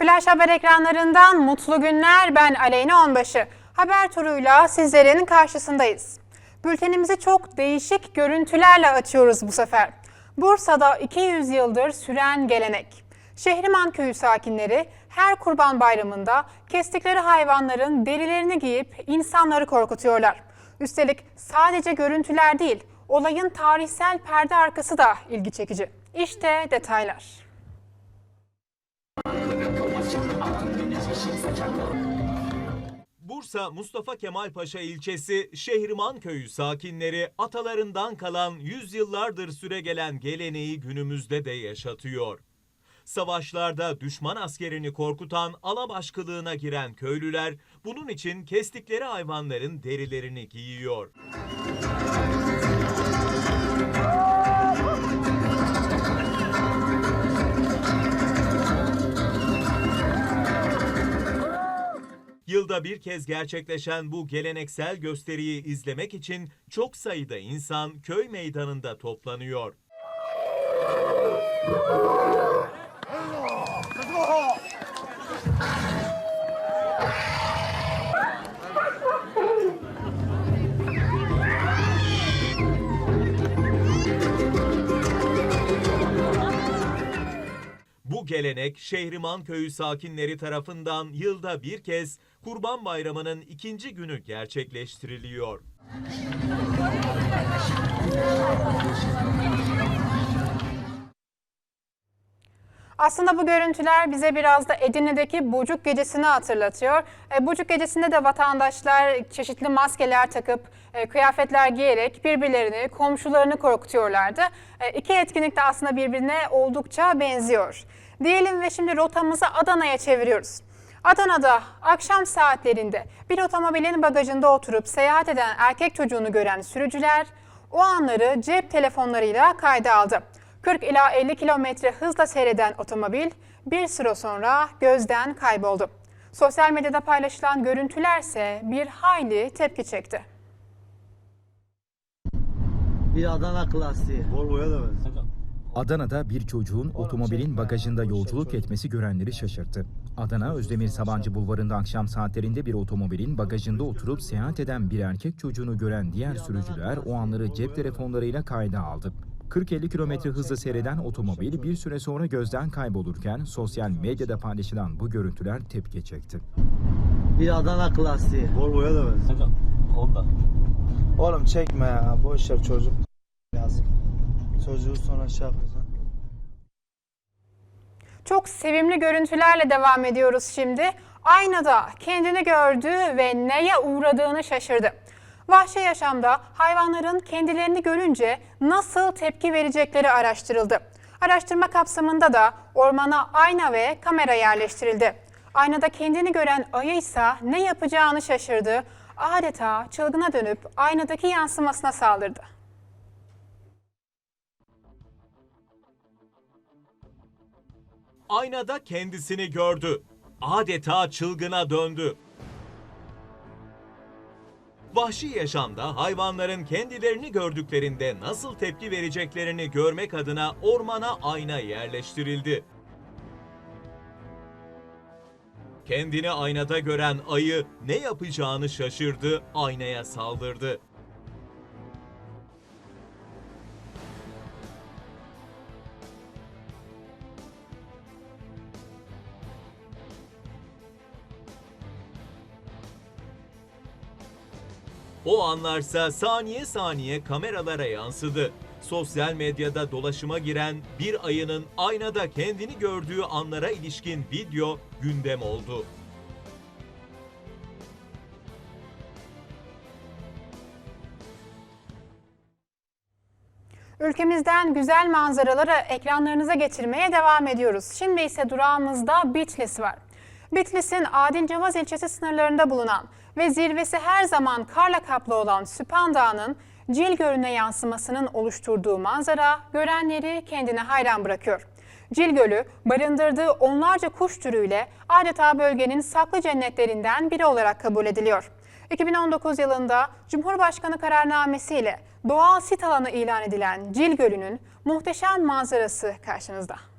Flash Haber ekranlarından mutlu günler. Ben Aleyna Onbaşı. Haber turuyla sizlerin karşısındayız. Bültenimizi çok değişik görüntülerle açıyoruz bu sefer. Bursa'da 200 yıldır süren gelenek. Şehriman köyü sakinleri her kurban bayramında kestikleri hayvanların derilerini giyip insanları korkutuyorlar. Üstelik sadece görüntüler değil, olayın tarihsel perde arkası da ilgi çekici. İşte detaylar. Bursa Mustafa Kemal Paşa ilçesi Şehriman köyü sakinleri atalarından kalan yüzyıllardır süre gelen geleneği günümüzde de yaşatıyor. Savaşlarda düşman askerini korkutan alabaş kılığına giren köylüler bunun için kestikleri hayvanların derilerini giyiyor. Yılda bir kez gerçekleşen bu geleneksel gösteriyi izlemek için çok sayıda insan köy meydanında toplanıyor. Gelenek Şehriman köyü sakinleri tarafından yılda bir kez Kurban Bayramı'nın ikinci günü gerçekleştiriliyor. Aslında bu görüntüler bize biraz da Edirne'deki Bucuk Gecesi'ni hatırlatıyor. E, Bucuk Gecesi'nde de vatandaşlar çeşitli maskeler takıp, e, kıyafetler giyerek birbirlerini, komşularını korkutuyorlardı. E, iki etkinlik de aslında birbirine oldukça benziyor. Diyelim ve şimdi rotamızı Adana'ya çeviriyoruz. Adana'da akşam saatlerinde bir otomobilin bagajında oturup seyahat eden erkek çocuğunu gören sürücüler o anları cep telefonlarıyla kayda aldı. 40 ila 50 kilometre hızla seyreden otomobil bir süre sonra gözden kayboldu. Sosyal medyada paylaşılan görüntülerse bir hayli tepki çekti. Bir Adana klasiği. Volvo'ya da benziyor. Adana'da bir çocuğun otomobilin bagajında yolculuk etmesi görenleri şaşırttı. Adana Özdemir Sabancı Bulvarı'nda akşam saatlerinde bir otomobilin bagajında oturup seyahat eden bir erkek çocuğunu gören diğer sürücüler o anları cep telefonlarıyla kayda aldı. 40-50 kilometre hızla seyreden otomobil bir süre sonra gözden kaybolurken sosyal medyada paylaşılan bu görüntüler tepki çekti. Bir Adana klasiği. Volvo'ya da benziyor. Honda. Oğlum çekme ya. Boş ver çocuk lazım. Çocuğu sonra şey yapacaksın. Çok sevimli görüntülerle devam ediyoruz şimdi. Aynada kendini gördü ve neye uğradığını şaşırdı. Vahşi yaşamda hayvanların kendilerini görünce nasıl tepki verecekleri araştırıldı. Araştırma kapsamında da ormana ayna ve kamera yerleştirildi. Aynada kendini gören ayı ise ne yapacağını şaşırdı. Adeta çılgına dönüp aynadaki yansımasına saldırdı. Aynada kendisini gördü. Adeta çılgına döndü. Vahşi yaşamda hayvanların kendilerini gördüklerinde nasıl tepki vereceklerini görmek adına ormana ayna yerleştirildi. Kendini aynada gören ayı ne yapacağını şaşırdı, aynaya saldırdı. O anlarsa saniye saniye kameralara yansıdı. Sosyal medyada dolaşıma giren bir ayının aynada kendini gördüğü anlara ilişkin video gündem oldu. Ülkemizden güzel manzaraları ekranlarınıza getirmeye devam ediyoruz. Şimdi ise durağımızda Bitlis var. Bitlis'in Adincavaz ilçesi sınırlarında bulunan ve zirvesi her zaman karla kaplı olan Süphan Dağı'nın Cil Gölü'ne yansımasının oluşturduğu manzara görenleri kendine hayran bırakıyor. Cil Gölü barındırdığı onlarca kuş türüyle adeta bölgenin saklı cennetlerinden biri olarak kabul ediliyor. 2019 yılında Cumhurbaşkanı kararnamesiyle doğal sit alanı ilan edilen Cil Gölü'nün muhteşem manzarası karşınızda.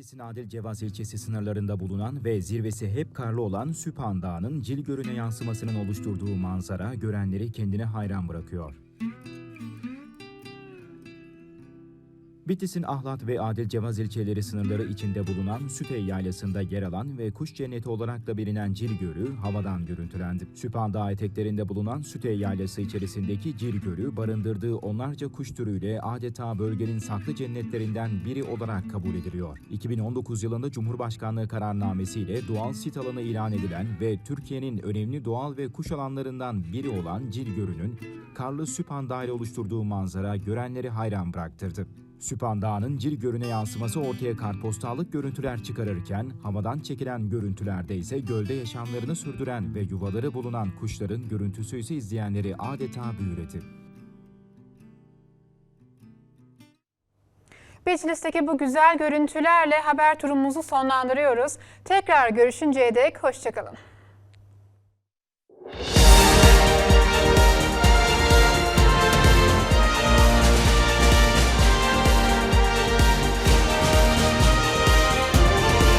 Bitlis'in Adil Cevaz ilçesi sınırlarında bulunan ve zirvesi hep karlı olan Süphan Dağı'nın Cilgörü'ne yansımasının oluşturduğu manzara görenleri kendine hayran bırakıyor. Bitlis'in Ahlat ve Adil Cevaz ilçeleri sınırları içinde bulunan Sütey Yaylası'nda yer alan ve kuş cenneti olarak da bilinen Cil Gölü havadan görüntülendi. Süphan Dağı eteklerinde bulunan Sütey Yaylası içerisindeki Cil Gölü barındırdığı onlarca kuş türüyle adeta bölgenin saklı cennetlerinden biri olarak kabul ediliyor. 2019 yılında Cumhurbaşkanlığı kararnamesiyle doğal sit alanı ilan edilen ve Türkiye'nin önemli doğal ve kuş alanlarından biri olan Cil Gölü'nün karlı Süphan Dağı ile oluşturduğu manzara görenleri hayran bıraktırdı. Süphan Dağı'nın Cil Gölü'ne yansıması ortaya kartpostallık görüntüler çıkarırken havadan çekilen görüntülerde ise gölde yaşamlarını sürdüren ve yuvaları bulunan kuşların görüntüsü ise izleyenleri adeta büyüledi. Bitlis'teki bu güzel görüntülerle haber turumuzu sonlandırıyoruz. Tekrar görüşünceye dek hoşçakalın.